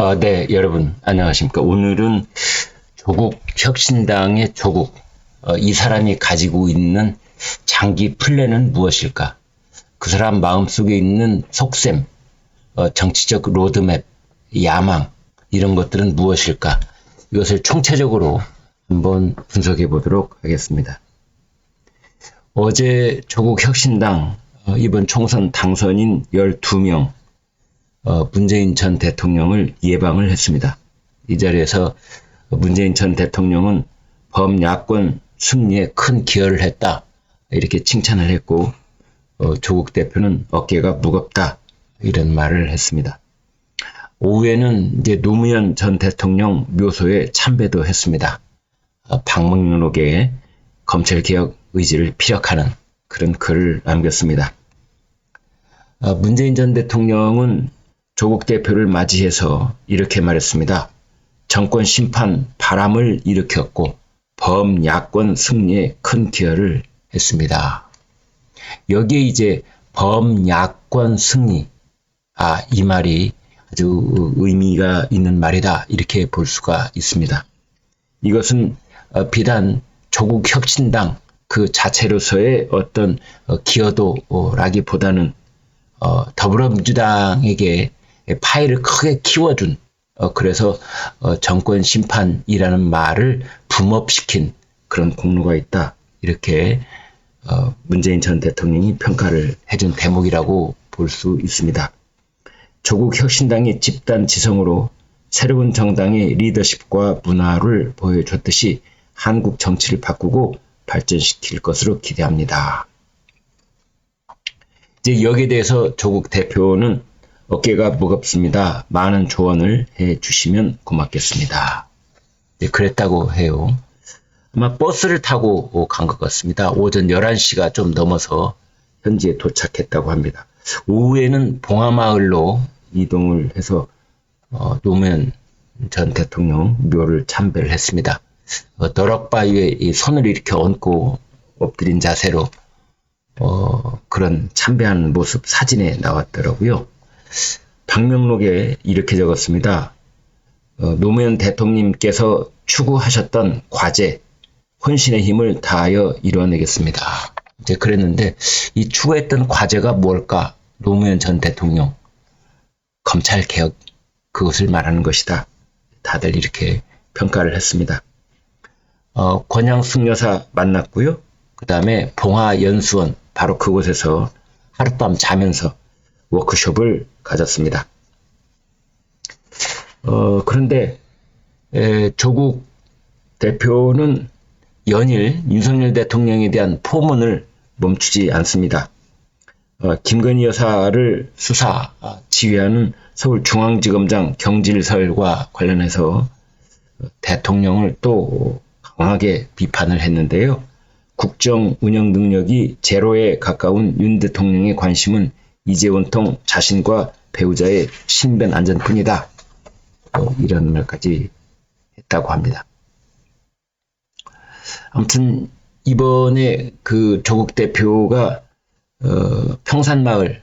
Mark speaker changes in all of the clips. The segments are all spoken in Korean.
Speaker 1: 어, 네, 여러분, 안녕하십니까. 오늘은 조국 혁신당의 조국, 어, 이 사람이 가지고 있는 장기 플랜은 무엇일까? 그 사람 마음속에 있는 속셈, 어, 정치적 로드맵, 야망, 이런 것들은 무엇일까? 이것을 총체적으로 한번 분석해 보도록 하겠습니다. 어제 조국 혁신당 어, 이번 총선 당선인 12명 어, 문재인 전 대통령을 예방을 했습니다. 이 자리에서 문재인 전 대통령은 범야권 승리에 큰 기여를 했다. 이렇게 칭찬을 했고, 어, 조국 대표는 어깨가 무겁다. 이런 말을 했습니다. 오후에는 이제 노무현 전 대통령 묘소에 참배도 했습니다. 어, 방문록에 검찰개혁 의지를 피력하는 그런 글을 남겼습니다. 어, 문재인 전 대통령은 조국 대표를 맞이해서 이렇게 말했습니다. 정권 심판 바람을 일으켰고 범야권 승리에 큰 기여를 했습니다. 여기에 이제 범야권 승리, 아, 이 말이 아주 의미가 있는 말이다. 이렇게 볼 수가 있습니다. 이것은 어, 비단 조국 혁신당 그 자체로서의 어떤 어, 기여도라기보다는 어, 더불어민주당에게 파일을 크게 키워준 어, 그래서 어, 정권 심판이라는 말을 붐업시킨 그런 공로가 있다 이렇게 어, 문재인 전 대통령이 평가를 해준 대목이라고 볼 수 있습니다. 조국 혁신당이 집단 지성으로 새로운 정당의 리더십과 문화를 보여줬듯이 한국 정치를 바꾸고 발전시킬 것으로 기대합니다. 이제 여기에 대해서 조국 대표는 어깨가 무겁습니다. 많은 조언을 해 주시면 고맙겠습니다. 네, 그랬다고 해요. 아마 버스를 타고 간 것 같습니다. 오전 11시가 좀 넘어서 현지에 도착했다고 합니다. 오후에는 봉하마을로 이동을 해서 어, 노무현 전 대통령 묘를 참배를 했습니다. 어, 너럭바위에 손을 이렇게 얹고 엎드린 자세로 어, 그런 참배하는 모습 사진에 나왔더라고요. 방명록에 이렇게 적었습니다. 어, 노무현 대통령님께서 추구하셨던 과제, 혼신의 힘을 다하여 이뤄내겠습니다. 이제 그랬는데 이 추구했던 과제가 뭘까? 노무현 전 대통령 검찰 개혁 그것을 말하는 것이다. 다들 이렇게 평가를 했습니다. 어, 권양숙 여사 만났고요. 그 다음에 봉화연수원 바로 그곳에서 하룻밤 자면서 워크숍을 가졌습니다. 어, 그런데 에, 조국 대표는 연일 윤석열 대통령에 대한 포문을 멈추지 않습니다. 어, 김건희 여사를 수사 지휘하는 서울중앙지검장 경질설과 관련해서 대통령을 또 강하게 비판을 했는데요. 국정 운영 능력이 제로에 가까운 윤 대통령의 관심은 이제 온통 자신과 배우자의 신변 안전뿐이다. 어, 이런 말까지 했다고 합니다. 아무튼 이번에 그 조국 대표가 어, 평산마을,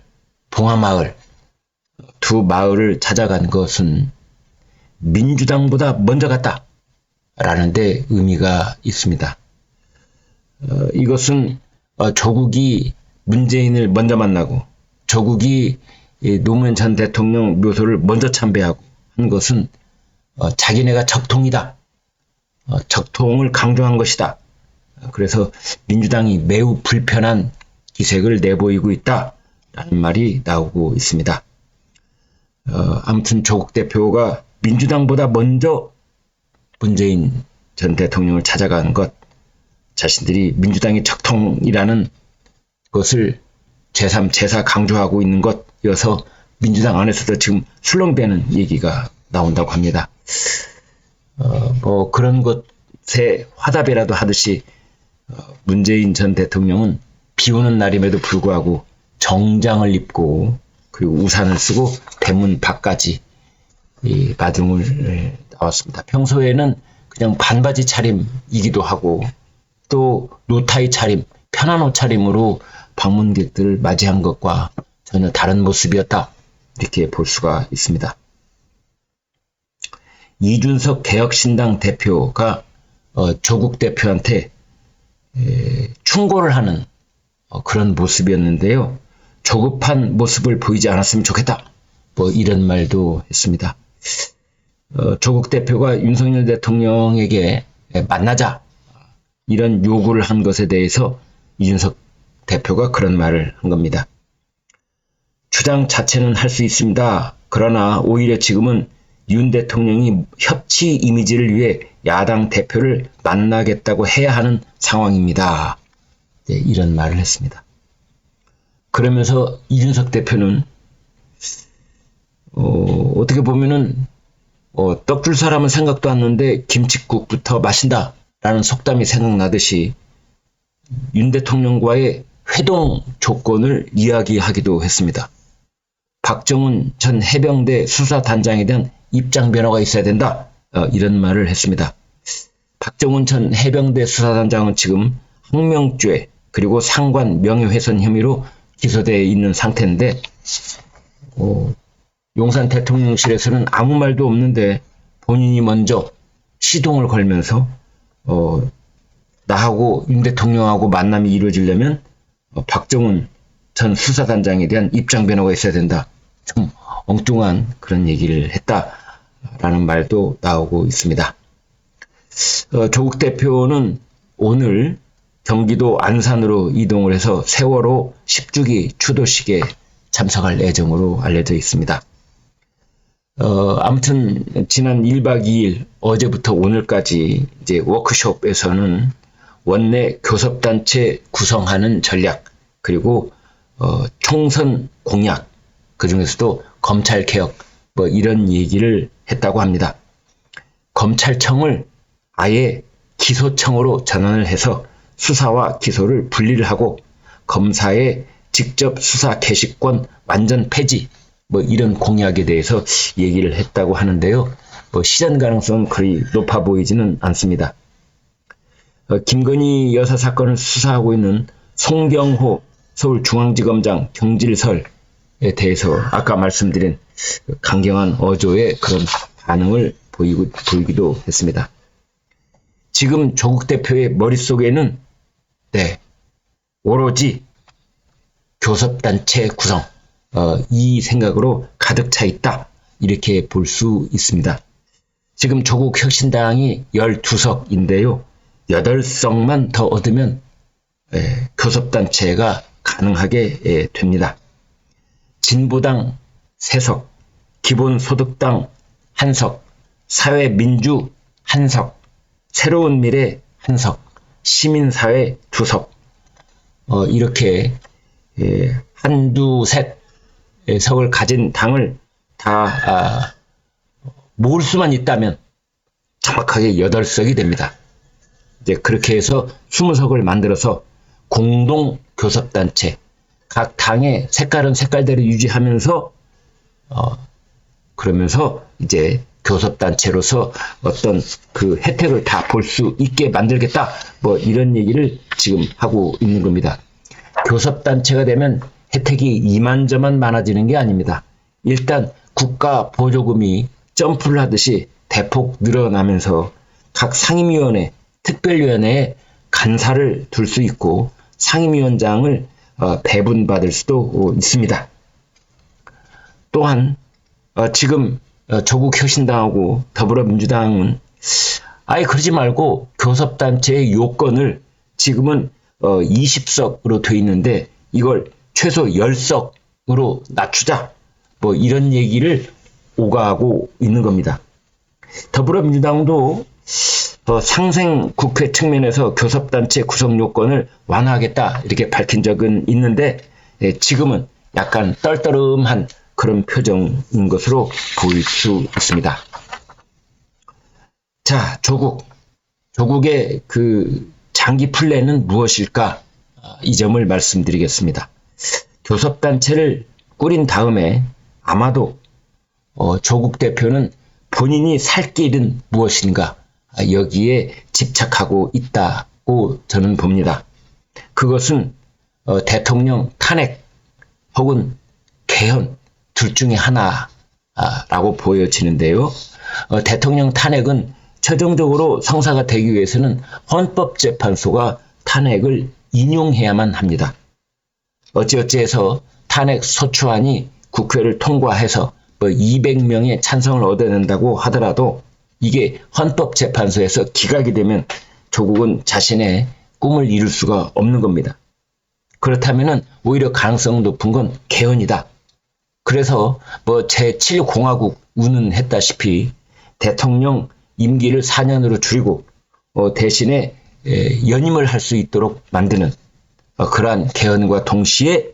Speaker 1: 봉화마을 두 마을을 찾아간 것은 민주당보다 먼저 갔다. 라는 데 의미가 있습니다. 어, 이것은 어, 조국이 문재인을 먼저 만나고 조국이 노무현 전 대통령 묘소를 먼저 참배하고 한 것은 어, 자기네가 적통이다. 어, 적통을 강조한 것이다. 그래서 민주당이 매우 불편한 기색을 내보이고 있다. 라는 말이 나오고 있습니다. 어, 아무튼 조국 대표가 민주당보다 먼저 문재인 전 대통령을 찾아간 것, 자신들이 민주당의 적통이라는 것을 제3, 제4 강조하고 있는 것 이어서 민주당 안에서도 지금 술렁대는 얘기가 나온다고 합니다. 어, 뭐 그런 것에 화답이라도 하듯이 어, 문재인 전 대통령은 비 오는 날임에도 불구하고 정장을 입고 그리고 우산을 쓰고 대문 밖까지 이 마중을 나왔습니다. 평소에는 그냥 반바지 차림이기도 하고 또 노타이 차림, 편한 옷 차림으로 방문객들을 맞이한 것과 전혀 다른 모습이었다. 이렇게 볼 수가 있습니다. 이준석 개혁신당 대표가 어, 조국 대표한테 에, 충고를 하는 어, 그런 모습이었는데요. 조급한 모습을 보이지 않았으면 좋겠다. 뭐 이런 말도 했습니다. 어, 조국 대표가 윤석열 대통령에게 만나자 이런 요구를 한 것에 대해서 이준석 대표가 그런 말을 한 겁니다. 주장 자체는 할 수 있습니다. 그러나 오히려 지금은 윤 대통령이 협치 이미지를 위해 야당 대표를 만나겠다고 해야 하는 상황입니다. 네, 이런 말을 했습니다. 그러면서 이준석 대표는 어, 어떻게 보면은 어, 떡줄 사람은 생각도 않는데 김치국부터 마신다 라는 속담이 생각나듯이 윤 대통령과의 회동 조건을 이야기하기도 했습니다. 박정훈 전 해병대 수사단장에 대한 입장 변화가 있어야 된다. 어, 이런 말을 했습니다. 박정훈 전 해병대 수사단장은 지금 항명죄 그리고 상관 명예훼손 혐의로 기소되어 있는 상태인데 어, 용산 대통령실에서는 아무 말도 없는데 본인이 먼저 시동을 걸면서 어, 나하고 윤 대통령하고 만남이 이루어지려면 어, 박정훈 전 수사단장에 대한 입장 변화가 있어야 된다. 좀 엉뚱한 그런 얘기를 했다라는 말도 나오고 있습니다. 어, 조국 대표는 오늘 경기도 안산으로 이동을 해서 세월호 10주기 추도식에 참석할 예정으로 알려져 있습니다. 어, 아무튼 지난 1박 2일 어제부터 오늘까지 이제 워크숍에서는 원내 교섭단체 구성하는 전략 그리고 어, 총선 공약 그 중에서도 검찰 개혁 뭐 이런 얘기를 했다고 합니다. 검찰청을 아예 기소청으로 전환을 해서 수사와 기소를 분리를 하고 검사의 직접 수사 개시권 완전 폐지 뭐 이런 공약에 대해서 얘기를 했다고 하는데요. 뭐 실현 가능성은 거의 높아 보이지는 않습니다. 어, 김건희 여사 사건을 수사하고 있는 송경호 서울중앙지검장 경질설에 대해서 아까 말씀드린 강경한 어조의 그런 반응을 보이고, 보이기도 했습니다. 지금 조국 대표의 머릿속에는 네, 오로지 교섭단체 구성, 어, 이 생각으로 가득 차 있다. 이렇게 볼 수 있습니다. 지금 조국 혁신당이 12석인데요. 8석만 더 얻으면 예, 교섭단체가 가능하게 예, 됩니다. 진보당 3석, 기본소득당 1석, 사회민주 1석, 새로운 미래 1석, 시민사회 2석, 어, 이렇게 예, 한두 셋 석을 가진 당을 다 아, 모을 수만 있다면 정확하게 8석이 됩니다. 이제 그렇게 해서 20석을 만들어서 공동 교섭단체 각 당의 색깔은 색깔대로 유지하면서 어, 그러면서 이제 교섭단체로서 어떤 그 혜택을 다 볼 수 있게 만들겠다 뭐 이런 얘기를 지금 하고 있는 겁니다. 교섭단체가 되면 혜택이 이만저만 많아지는 게 아닙니다. 일단 국가 보조금이 점프를 하듯이 대폭 늘어나면서 각 상임위원회, 특별위원회에 간사를 둘 수 있고 상임위원장을 어, 배분받을 수도 있습니다. 또한 어, 지금 어, 조국 혁신당하고 더불어민주당은 아예 그러지 말고 교섭단체의 요건을 지금은 20석으로 돼 있는데 이걸 최소 10석으로 낮추자. 뭐 이런 얘기를 오가고 있는 겁니다. 더불어민주당도 어, 상생 국회 측면에서 교섭단체 구성 요건을 완화하겠다 이렇게 밝힌 적은 있는데 예, 지금은 약간 떨떠름한 그런 표정인 것으로 보일 수 있습니다. 자, 조국. 조국의 그 장기 플랜은 무엇일까? 아, 이 점을 말씀드리겠습니다. 교섭단체를 꾸린 다음에 아마도 어, 조국 대표는 본인이 살 길은 무엇인가 아, 여기에 집착하고 있다고 저는 봅니다. 그것은 어, 대통령 탄핵 혹은 개헌 둘 중에 하나라고 보여지는데요. 어, 대통령 탄핵은 최종적으로 성사가 되기 위해서는 헌법재판소가 탄핵을 인용해야만 합니다. 어찌어찌해서 탄핵 소추안이 국회를 통과해서 뭐 200명의 찬성을 얻어낸다고 하더라도 이게 헌법재판소에서 기각이 되면 조국은 자신의 꿈을 이룰 수가 없는 겁니다. 그렇다면 오히려 가능성 높은 건 개헌이다. 그래서 뭐 제7공화국 운운했다시피 대통령 임기를 4년으로 줄이고 어, 대신에 에, 연임을 할 수 있도록 만드는 어, 그러한 개헌과 동시에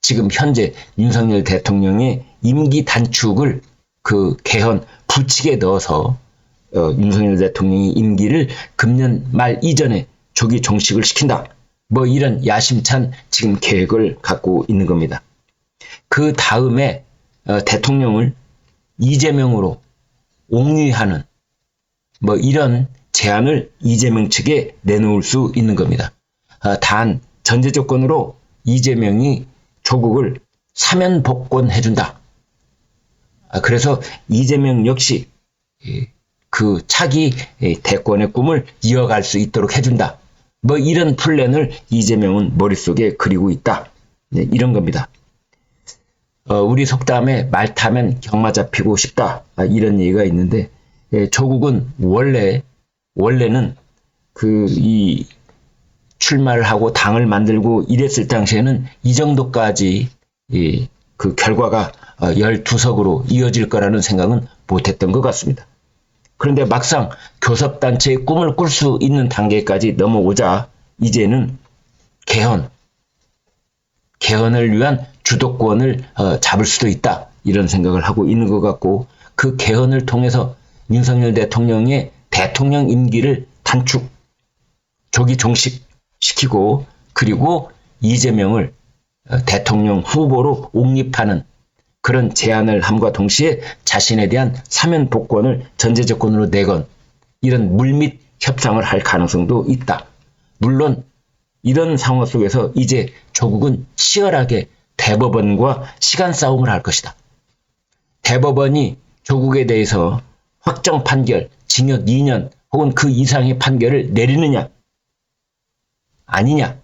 Speaker 1: 지금 현재 윤석열 대통령의 임기 단축을 그 개헌 부칙에 넣어서 어, 윤석열 대통령의 임기를 금년 말 이전에 조기 종식을 시킨다. 뭐 이런 야심찬 지금 계획을 갖고 있는 겁니다. 그 다음에 어, 대통령을 이재명으로 옹위하는 뭐 이런 제안을 이재명 측에 내놓을 수 있는 겁니다. 아, 단 전제 조건으로 이재명이 조국을 사면 복권 해준다. 아, 그래서 이재명 역시 예, 그 차기 예, 대권의 꿈을 이어갈 수 있도록 해준다. 뭐 이런 플랜을 이재명은 머릿속에 그리고 있다. 네, 이런 겁니다. 어, 우리 속담에 말 타면 경마 잡히고 싶다. 아, 이런 얘기가 있는데 예, 조국은 원래 원래는 그 이 출마를 하고 당을 만들고 이랬을 당시에는 이 정도까지 이, 그 결과가 어, 12석으로 이어질 거라는 생각은 못했던 것 같습니다. 그런데 막상 교섭단체의 꿈을 꿀 수 있는 단계까지 넘어오자 이제는 개헌, 개헌을 위한 주도권을 어, 잡을 수도 있다. 이런 생각을 하고 있는 것 같고 그 개헌을 통해서 윤석열 대통령의 대통령 임기를 단축, 조기 종식시키고 그리고 이재명을 어, 대통령 후보로 옹립하는 그런 제안을 함과 동시에 자신에 대한 사면 복권을 전제 조건으로 내건 이런 물밑 협상을 할 가능성도 있다. 물론 이런 상황 속에서 이제 조국은 치열하게 대법원과 시간 싸움을 할 것이다. 대법원이 조국에 대해서 확정 판결, 징역 2년 혹은 그 이상의 판결을 내리느냐, 아니냐,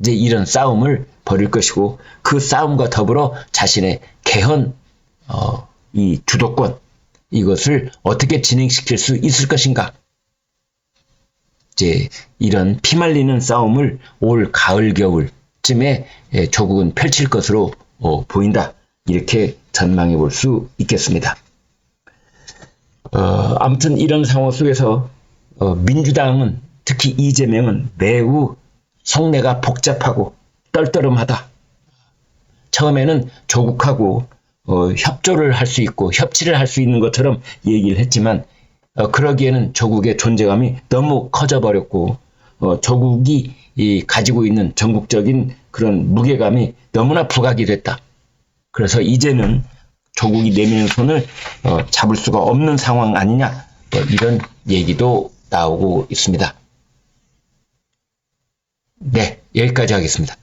Speaker 1: 이제 이런 싸움을 벌일 것이고 그 싸움과 더불어 자신의 개헌, 어, 이 주도권, 이것을 어떻게 진행시킬 수 있을 것인가. 이제 이런 피말리는 싸움을 올 가을 겨울쯤에 예, 조국은 펼칠 것으로 어, 보인다. 이렇게 전망해 볼 수 있겠습니다. 어, 아무튼 이런 상황 속에서 어, 민주당은 특히 이재명은 매우 속내가 복잡하고 떨떠름하다. 처음에는 조국하고 어, 협조를 할 수 있고 협치를 할 수 있는 것처럼 얘기를 했지만 어, 그러기에는 조국의 존재감이 너무 커져버렸고 어, 조국이 이, 가지고 있는 전국적인 그런 무게감이 너무나 부각이 됐다. 그래서 이제는 조국이 내미는 손을 어, 잡을 수가 없는 상황 아니냐 뭐 이런 얘기도 나오고 있습니다. 네, 여기까지 하겠습니다.